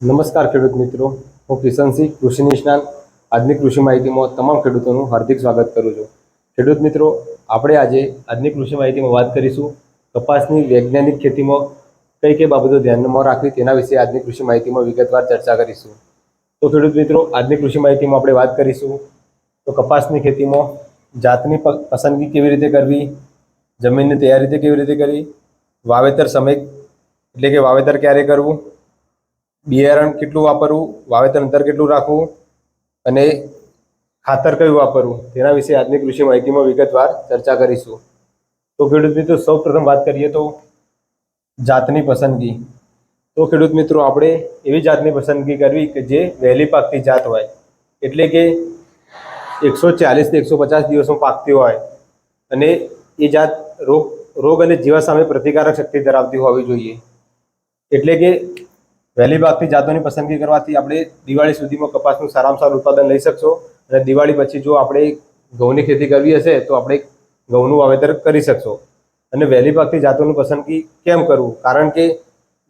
નમસ્કાર ખેડૂત મિત્રો. હું કિશનસિંહ કૃષિ નિષ્ણાંત. આજની કૃષિ માહિતીમાં તમામ ખેડૂતોનું હાર્દિક સ્વાગત કરું છું. ખેડૂત મિત્રો, આપણે આજે આજની કૃષિ માહિતીમાં વાત કરીશું કપાસની વૈજ્ઞાનિક ખેતીમાં કઈ કઈ બાબતો ધ્યાનમાં રાખવી તેના વિશે આજની કૃષિ માહિતીમાં વિગતવાર ચર્ચા કરીશું. તો ખેડૂત મિત્રો, આજની કૃષિ માહિતીમાં આપણે વાત કરીશું તો કપાસની ખેતીમાં જાતની પસંદગી કેવી રીતે કરવી, જમીનની તૈયારી કેવી રીતે કરવી, વાવેતર સમય એટલે કે વાવેતર ક્યારે કરવું બિયારણ કેટલું વાપરવું, વાવેતર અંતર કેટલું રાખવું અને ખાતર કયું વાપરવું, તેના વિશે આજની કૃષિ માહિતીમાં વિગતવાર ચર્ચા કરીશું. તો ખેડૂત મિત્રો સૌ પ્રથમ વાત કરીએ તો જાતની પસંદગી. તો ખેડૂત મિત્રો, આપણે એવી જાતની પસંદગી કરવી કે જે વહેલી પાકતી જાત હોય. એટલે કે એકસો ચાલીસથી એકસો પચાસ દિવસમાં પાકતી હોય અને એ જાત રોગ રોગ અને જીવા સામે પ્રતિકારક શક્તિ ધરાવતી હોવી જોઈએ. એટલે કે વહેલી ભાગથી જાતોની પસંદગી કરવાથી આપણે દિવાળી સુધીમાં કપાસનું સારામાં સારું ઉત્પાદન લઈ શકશો અને દિવાળી પછી જો આપણે ઘઉંની ખેતી કરવી હશે તો આપણે ઘઉંનું વાવેતર કરી શકશો. અને વહેલી ભાગથી જાતોની પસંદગી કેમ કરવું? કારણ કે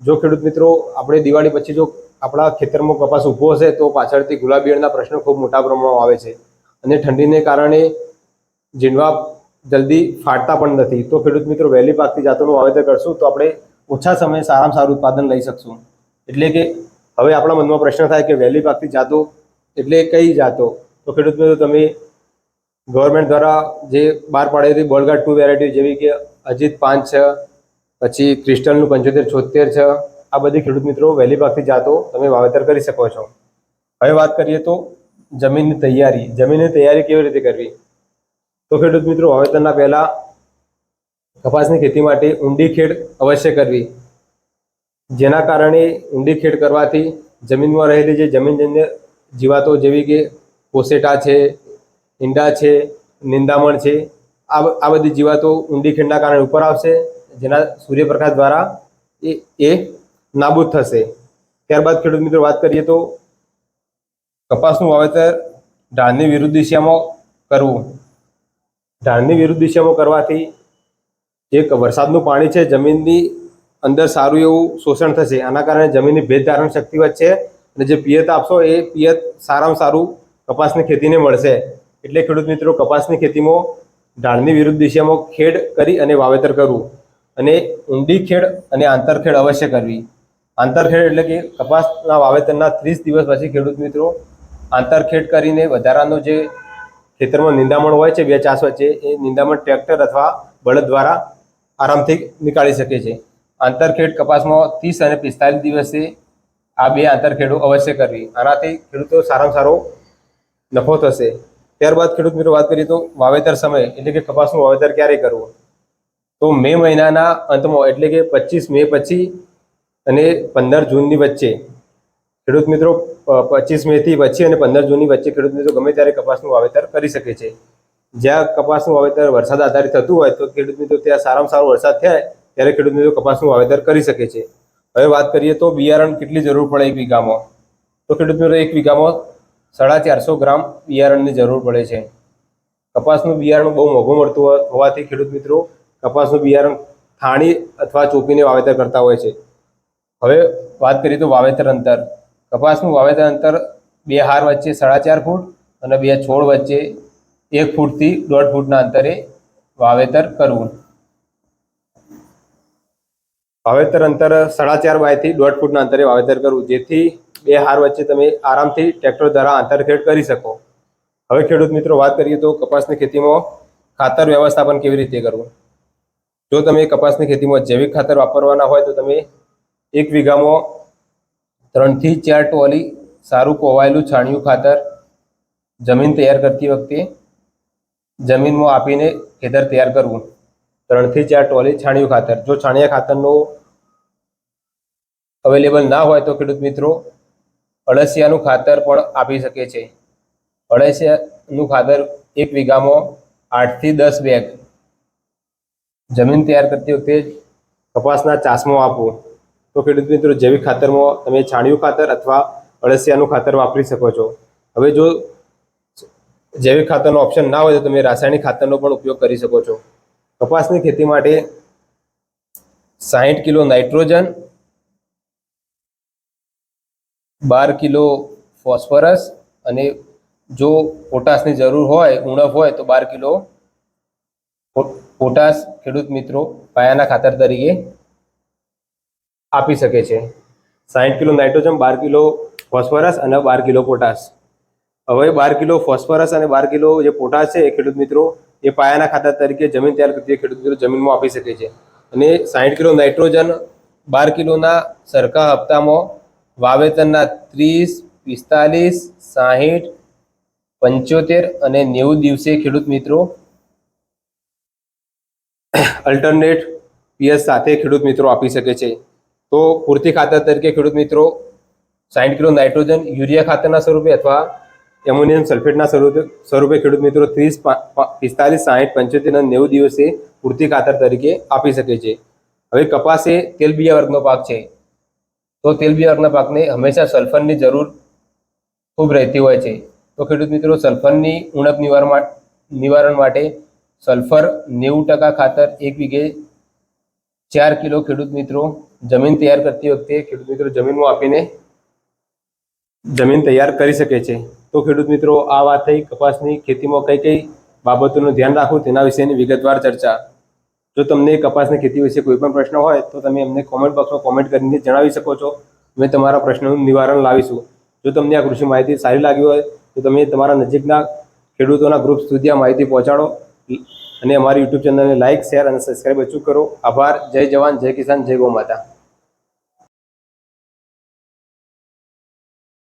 જો ખેડૂત મિત્રો, આપણે દિવાળી પછી જો આપણા ખેતરમાં કપાસ ઊભો હશે તો પાછળથી ગુલાબીયળના પ્રશ્નો ખૂબ મોટા પ્રમાણમાં આવે છે. અને ઠંડીને કારણે જીંડવા જલ્દી ફાટતા પણ નથી. તો ખેડૂત મિત્રો, વહેલી પાકથી જાતોનું વાવેતર કરશું તો આપણે ઓછા સમયે સારામાં સારું ઉત્પાદન લઈ શકશું. એટલે કે હવે આપણા મનમાં પ્રશ્ન થાય કે વહેલી પાકતી જાતો એટલે કઈ જાતો? તો ખેડૂત મિત્રો, તમે ગવર્મેન્ટ દ્વારા જે બહાર પાડેલી બોલગાર્ડ ટુ વેરાયટી જેવી કે અજીત પાંચ છે, પછી ક્રિસ્ટલનું પંચોતેર, છોતેર છે, આ બધી ખેડૂત મિત્રો વહેલી પાકતી જાતો, તમે વાવેતર કરી શકો છો. હવે વાત કરીએ તો જમીનની તૈયારી. જમીનની તૈયારી કેવી રીતે કરવી? તો ખેડૂત મિત્રો, વાવેતરના પહેલાં કપાસની ખેતી માટે ઊંડી ખેડ અવશ્ય કરવી. જેના કારણે ઊંડી ખેડ કરવાથી જમીનમાં રહેલી જે જમીનજન્ય જીવાતો જેવી કે પોસેટા છે, ઈંડા છે, નિંદામણ છે, આ આ બધી જીવાતો ઊંડી ખેડના કારણે ઉપર આવશે, જેના સૂર્યપ્રકાશ દ્વારા એ એ નાબૂદ થશે. ત્યારબાદ ખેડૂત મિત્રો વાત કરીએ તો કપાસનું વાવેતર ઢાળની વિરુદ્ધ દિશામાં કરવું. ઢાળની વિરુદ્ધ દિશામાં કરવાથી જે વરસાદનું પાણી છે, જમીનની અંદર સારું એવું શોષણ થશે. આના કારણે જમીનની ભેજ ધારણ શક્તિ વધશે અને જે પિયત આપશો એ પિયત સારામાં સારું કપાસની ખેતીને મળશે. એટલે ખેડૂત મિત્રો, કપાસની ખેતીમાં ઢાળની વિરુદ્ધ દિશામાં ખેડ કરી અને વાવેતર કરવું અને ઊંડી ખેડ અને આંતરખેડ અવશ્ય કરવી. આંતરખેડ એટલે કે કપાસના વાવેતરના ત્રીસ દિવસ પછી ખેડૂત મિત્રો આંતરખેડ કરીને વધારાનો જે ખેતરમાં નિંદામણ હોય છે, બે ચાસ વચ્ચે, એ નિંદામણ ટ્રેક્ટર અથવા બળદ દ્વારા આરામથી નીકાળી શકે છે. આંતરખેડ કપાસમાં ત્રીસ અને પિસ્તાલીસ દિવસે આ બે આંતરખેડો અવશ્ય કરવી. આનાથી ખેડૂતો સારામાં સારો નફો થશે. ત્યારબાદ ખેડૂત મિત્રો વાત કરીએ તો વાવેતર સમય, એટલે કે કપાસનું વાવેતર ક્યારે કરવું? તો મે મહિનાના અંતમાં, એટલે કે પચીસ મે પછી અને પંદર જૂનની વચ્ચે. ખેડૂત મિત્રો પચીસ મેથી પછી અને પંદર જૂનની વચ્ચે ખેડૂત મિત્રો ગમે ત્યારે કપાસનું વાવેતર કરી શકે છે. જ્યાં કપાસનું વાવેતર વરસાદ આધારિત થતું હોય, તો ખેડૂત મિત્રો ત્યાં સારામાં સારો વરસાદ થાય ત્યારે ખેડૂત મિત્રો કપાસનું વાવેતર કરી શકે છે. હવે વાત કરીએ તો બિયારણ કેટલી જરૂર પડે એક વીઘામાં? તો ખેડૂત મિત્રો એક વીઘામાં સાડા ચારસો ગ્રામ બિયારણની જરૂર પડે છે. કપાસનું બિયારણ બહુ મોંઘું મળતું હોવાથી ખેડૂત મિત્રો કપાસનું બિયારણ થાણી અથવા ચોપીને વાવેતર કરતા હોય છે. હવે વાત કરીએ તો વાવેતર અંતર. કપાસનું વાવેતર અંતર બે હાર વચ્ચે સાડા ચાર ફૂટ અને બે છોડ વચ્ચે એક ફૂટથી દોઢ ફૂટના અંતરે વાવેતર કરવું. વાવેતર અંતર સાડા ચાર બાયથી દોઢ ફૂટના અંતરે વાવેતર કરવું, જેથી બે હાર વચ્ચે તમે આરામથી ટ્રેક્ટર દ્વારા આંતરખેડ કરી શકો. હવે ખેડૂત મિત્રો વાત કરીએ તો કપાસની ખેતીમાં ખાતર વ્યવસ્થાપન કેવી રીતે કરવું? જો તમે કપાસની ખેતીમાં જૈવિક ખાતર વાપરવાના હોય તો તમે એક વીઘામાં ત્રણથી ચાર ટોલી સારું કોવાયેલું છાણિયું ખાતર જમીન તૈયાર કરતી વખતે જમીનમાં આપીને ખેતર તૈયાર કરવું. ત્રણથી ચાર ટોલી છાણિયું ખાતર. જો છાણિયા ખાતરનું અવેલેબલ ના હોય તો ખેડૂત મિત્રો અળસિયાનું ખાતર પણ આપી શકે છે. અળસિયાનું ખાતર એક વીઘામાં આઠથી દસ બેગ. જમીન તૈયાર કરતી વખતે કપાસના ચાસમાં આપવું તો ખેડૂત મિત્રો, જૈવિક ખાતરમાં તમે છાણિયું ખાતર અથવા અળસિયાનું ખાતર વાપરી શકો છો. હવે જો જૈવિક ખાતરનો ઓપ્શન ના હોય તો તમે રાસાયણિક ખાતરનો પણ ઉપયોગ કરી શકો છો. કપાસની ખેતી માટે સાહીઠ કિલો નાઇટ્રોજન, બાર કિલો ફોસ્ફરસ અને જો પોટાશની જરૂર હોય, ઉણપ હોય, તો બાર કિલો પોટાશ ખેડૂત મિત્રો પાયાના ખાતર તરીકે આપી શકે છે. સાહીઠ કિલો નાઇટ્રોજન, બાર કિલો ફોસ્ફરસ અને બાર કિલો પોટાશ. હવે બાર કિલો ફોસ્ફરસ અને બાર કિલો જે પોટાશ છે એ ખેડૂત મિત્રો એ પાયાના ખાતર તરીકે જમીન તૈયાર કરતી ખેડૂત જમીનમાં આપી શકે છે. અને સાહીઠ કિલો નાઇટ્રોજન, બાર કિલોના સરખા હપ્તામાં વાવેતરના ત્રીસ, પિસ્તાલીસ, સાહીઠ, પંચોતેર અને નેવું દિવસે ખેડૂત મિત્રો અલ્ટરનેટ પીએસ સાથે ખેડૂત મિત્રો આપી શકે છે. તો પૂરતી ખાતર તરીકે ખેડૂત મિત્રો સાઠ કિલો નાઇટ્રોજન યુરિયા ખાતરના સ્વરૂપે અથવા એમોનિયમ સલ્ફેટના સ્વરૂપે ખેડૂત મિત્રો ત્રીસ પિસ્તાલીસ, સાહીઠ, પંચોતેર અને નેવું દિવસે પૂરતી ખાતર તરીકે આપી શકે છે. હવે કપાસ એ તેલબિયા વર્ગનો પાક છે. તો તેલબિયા વર્ગના પાકને હંમેશા સલ્ફરની જરૂર ખૂબ રહેતી હોય છે. તો ખેડૂત મિત્રો, સલ્ફરની ઉણપ નિવારણ નિવારણ માટે સલ્ફર નેવું ટકા ખાતર એક વીઘે ચાર કિલો ખેડૂત મિત્રો જમીન તૈયાર કરતી વખતે ખેડૂત મિત્રો જમીનમાં આપીને જમીન તૈયાર કરી શકે છે. તો ખેડૂત મિત્રો, આ વાત થઈ. કપાસની ખેતીમાં કઈ કઈ બાબતોનું ધ્યાન રાખવું તેના વિશેની વિગતવાર ચર્ચા. જો તમને કપાસની ખેતી વિશે કોઈ પણ પ્રશ્ન હોય, તો તમે અમને કોમેન્ટ બોક્સમાં કોમેન્ટ કરીને જણાવી શકો છો. અમે તમારા પ્રશ્નનું નિવારણ લાવીશું. જો તમને આ કૃષિ માહિતી સારી લાગી હોય, તો તમે તમારા નજીકના ખેડૂતોના ગ્રુપ સુધી આ માહિતી પહોંચાડો. અને અમારી યુટ્યુબ ચેનલને લાઇક શેર અને સબસ્ક્રાઈબ અચૂક કરો. આભાર. જય જવાન, જય કિસાન, જય ગૌ માતા.